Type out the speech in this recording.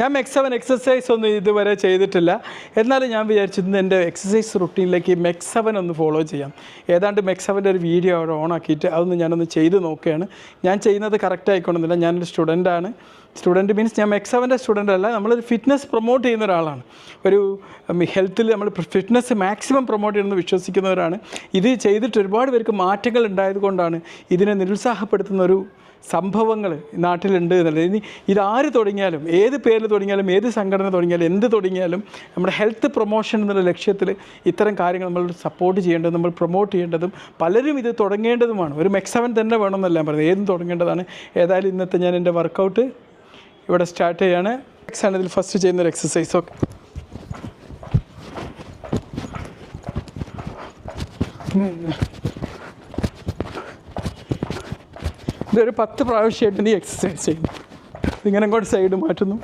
ഞാൻ മെക്സവൻ എക്സസൈസ് ഒന്നും ഇതുവരെ ചെയ്തിട്ടില്ല. എന്നാലും ഞാൻ വിചാരിച്ചിരുന്നു എന്റെ എക്സസൈസ് റുട്ടീനിലേക്ക് മെക്സവൻ ഒന്ന് ഫോളോ ചെയ്യാം. ഏതാണ്ട് മെക്സവന്റെ ഒരു വീഡിയോ അവിടെ ഓണാക്കിയിട്ട് അതൊന്ന് ഞാനൊന്ന് ചെയ്ത് നോക്കുകയാണ്. ഞാൻ ചെയ്യുന്നത് കറക്റ്റ് ആയിക്കൊണ്ടെന്നില്ല ഞാനൊരു സ്റ്റുഡന്റാണ് സ്റ്റുഡന്റ് മീൻസ് ഞാൻ മെക്സവന്റെ സ്റ്റുഡന്റ് അല്ല. നമ്മളൊരു ഫിറ്റ്നസ് പ്രൊമോട്ട് ചെയ്യുന്ന ഒരാളാണ്. ഒരു ഹെൽത്തിൽ നമ്മൾ ഫിറ്റ്നസ് മാക്സിമം പ്രൊമോട്ട് ചെയ്യുന്നത് വിശ്വസിക്കുന്നവരാണ്. ഇത് ചെയ്തിട്ട് ഒരുപാട് പേർക്ക് മാറ്റങ്ങൾ ഉണ്ടായതുകൊണ്ടാണ് ഇതിനെ നിരുത്സാഹപ്പെടുത്തുന്ന ഒരു സംഭവങ്ങൾ നാട്ടിലുണ്ട് എന്നുള്ളത്. ഇനി ഇതാര് തുടങ്ങിയാലും ഏത് പേരിൽ തുടങ്ങിയാലും ഏത് സംഘടന തുടങ്ങിയാലും എന്ത് തുടങ്ങിയാലും നമ്മുടെ ഹെൽത്ത് പ്രൊമോഷൻ എന്നുള്ള ലക്ഷ്യത്തിൽ ഇത്തരം കാര്യങ്ങൾ നമ്മൾ സപ്പോർട്ട് ചെയ്യേണ്ടതും നമ്മൾ പ്രൊമോട്ട് ചെയ്യേണ്ടതും പലരും ഇത് തുടങ്ങേണ്ടതുമാണ്. ഒരു മെക്സവൻ തന്നെ വേണമെന്നല്ല ഞാൻ പറയുന്നത് ഏതും തുടങ്ങേണ്ടതാണ്. ഏതായാലും ഇന്നത്തെ ഞാൻ എന്റെ വർക്കൗട്ട് ഇവിടെ സ്റ്റാർട്ട് ചെയ്യാണ്. എക്സാണ് ഇതിൽ ഫസ്റ്റ് ചെയ്യുന്ന ഒരു എക്സസൈസ് ഓക്കെ. ഇതൊരു പത്ത് പ്രാവശ്യമായിട്ട് നീ എക്സസൈസ് ചെയ്യുന്നു ഇങ്ങനെ അങ്ങോട്ട് സൈഡ് മാറ്റുന്നു.